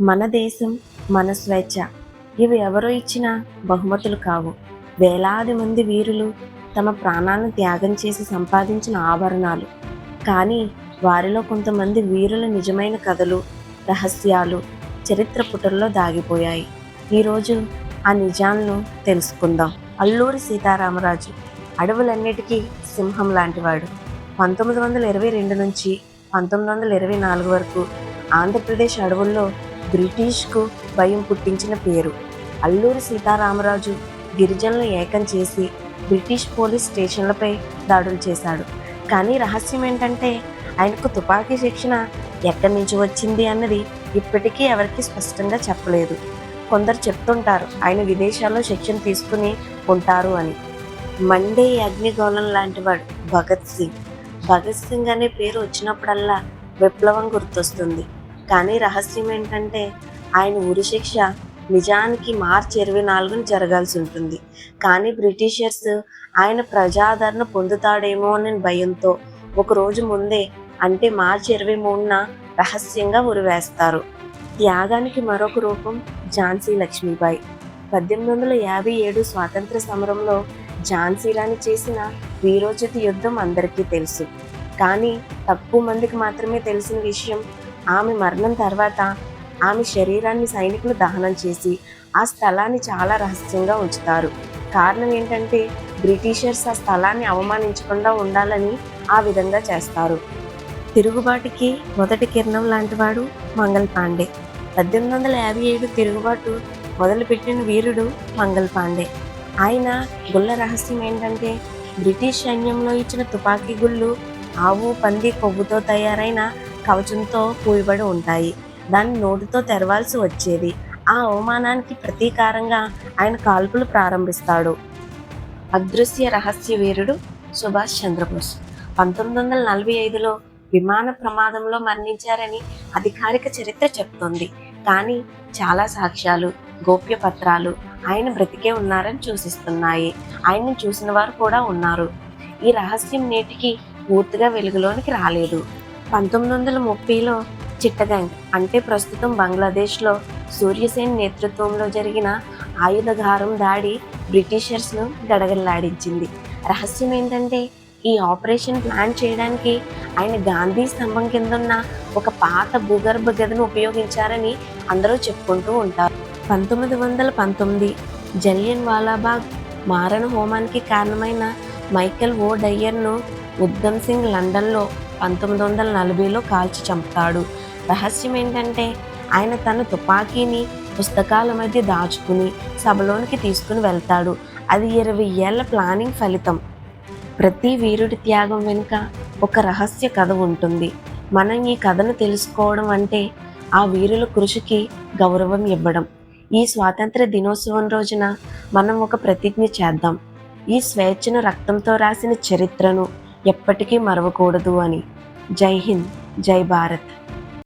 మన దేశం మన స్వేచ్ఛ. ఇవి ఎవరో ఇచ్చిన బహుమతులు కావు. వేలాది మంది వీరులు తమ ప్రాణాలను త్యాగం చేసి సంపాదించిన ఆభరణాలు. కానీ వారిలో కొంతమంది వీరుల నిజమైన కథలు రహస్యాలు చరిత్ర పుటల్లో దాగిపోయాయి. ఈరోజు ఆ నిజాలను తెలుసుకుందాం. అల్లూరి సీతారామరాజు అడవులన్నిటికీ సింహం లాంటివాడు. పంతొమ్మిది వందల ఇరవై రెండు నుంచి పంతొమ్మిది వందల ఇరవై నాలుగు వరకు ఆంధ్రప్రదేశ్ అడవుల్లో బ్రిటిష్కు భయం పుట్టించిన పేరు. అల్లూరి సీతారామరాజు గిరిజనులు ఏకం చేసి బ్రిటిష్ పోలీస్ స్టేషన్లపై దాడులు చేశాడు. కానీ రహస్యం ఏంటంటే ఆయనకు తుపాకీ శిక్షణ ఎక్కడి నుంచి వచ్చింది అన్నది ఇప్పటికీ ఎవరికి స్పష్టంగా చెప్పలేదు. కొందరు చెప్తుంటారు ఆయన విదేశాల్లో శిక్షణ తీసుకుని ఉంటారు అని. మండే అగ్నిగోళం లాంటివాడు భగత్ సింగ్. భగత్ సింగ్ అనే పేరు వచ్చినప్పుడల్లా విప్లవం గుర్తొస్తుంది. కానీ రహస్యం ఏంటంటే ఆయన ఉరి శిక్ష నిజానికి మార్చి ఇరవై నాలుగున జరగాల్సి ఉంటుంది. కానీ బ్రిటిషర్స్ ఆయన ప్రజాదరణ పొందుతాడేమో అనే భయంతో ఒకరోజు ముందే అంటే మార్చి ఇరవై మూడున రహస్యంగా ఉరివేస్తారు త్యాగానికి మరొక రూపం ఝాన్సీ లక్ష్మీబాయి. పద్దెనిమిది వందల యాభై ఏడు స్వాతంత్ర సమరంలో ఝాన్సీ రాణి చేసిన వీరోచిత యుద్ధం అందరికీ తెలుసు. కానీ తక్కువ మందికి మాత్రమే తెలిసిన విషయం ఆమె మరణం తర్వాత ఆమె శరీరాన్ని సైనికులు దహనం చేసి ఆ స్థలాన్ని చాలా రహస్యంగా ఉంచుతారు. కారణం ఏంటంటే బ్రిటిషర్స్ ఆ స్థలాన్ని అవమానించకుండా ఉండాలని ఆ విధంగా చేస్తారు. తిరుగుబాటుకి మొదటి కిరణం లాంటివాడు మంగల్ పాండే. పద్దెనిమిది వందల యాభై ఏడు తిరుగుబాటు మొదలుపెట్టిన వీరుడు మంగల్ పాండే. ఆయన గుళ్ళ రహస్యం ఏంటంటే బ్రిటిష్ సైన్యంలో ఇచ్చిన తుపాకీ గుళ్ళు ఆవు పంది కొవ్వుతో తయారైన కవచంతో పూయబడి ఉంటాయి. దాన్ని నోటితో తెరవాల్సి వచ్చేది. ఆ అవమానానికి ప్రతీకారంగా ఆయన కాల్పులు ప్రారంభిస్తాడు. అదృశ్య రహస్య వీరుడు సుభాష్ చంద్రబోస్. పంతొమ్మిది వందల నలభై ఐదులో విమాన ప్రమాదంలో మరణించారని అధికారిక చరిత్ర చెప్తోంది. కానీ చాలా సాక్ష్యాలు గోప్య పత్రాలు ఆయన బ్రతికే ఉన్నారని సూచిస్తున్నాయి. ఆయన్ని చూసిన వారు కూడా ఉన్నారు. ఈ రహస్యం నేటికి పూర్తిగా వెలుగులోనికి రాలేదు. పంతొమ్మిది వందల ముప్పైలో చిట్టగాంగ్ అంటే ప్రస్తుతం బంగ్లాదేశ్లో సూర్యసేన్ నేతృత్వంలో జరిగిన ఆయుధగారం దాడి బ్రిటిషర్స్ను గడగడలాడించింది. రహస్యం ఏంటంటే ఈ ఆపరేషన్ ప్లాన్ చేయడానికి ఆయన గాంధీ స్తంభం కింద ఉన్న ఒక పాత భూగర్భ గదిని ఉపయోగించారని అందరూ చెప్పుకుంటూ ఉంటారు. పంతొమ్మిది వందల పంతొమ్మిది జలియన్ వాలాబాగ్ మారణ హోమానికి కారణమైన మైకెల్ ఓ డయ్యర్ను ఉద్దమ్ సింగ్ లండన్లో పంతొమ్మిది వందల నలభైలో కాల్చి చంపుతాడు. రహస్యం ఏంటంటే ఆయన తన తుపాకీని పుస్తకాల మధ్య దాచుకుని సభలోనికి తీసుకుని వెళ్తాడు. అది ఇరవై ఏళ్ళ ప్లానింగ్ ఫలితం. ప్రతి వీరుడి త్యాగం వెనుక ఒక రహస్య కథ ఉంటుంది. మనం ఈ కథను తెలుసుకోవడం అంటే ఆ వీరుల కృషికి గౌరవం ఇవ్వడం. ఈ స్వాతంత్ర దినోత్సవం రోజున మనం ఒక ప్రతిజ్ఞ చేద్దాం. ఈ స్వేచ్ఛను రక్తంతో రాసిన చరిత్రను ఎప్పటికీ మరవకూడదు అని. జై హింద్ జై భారత్.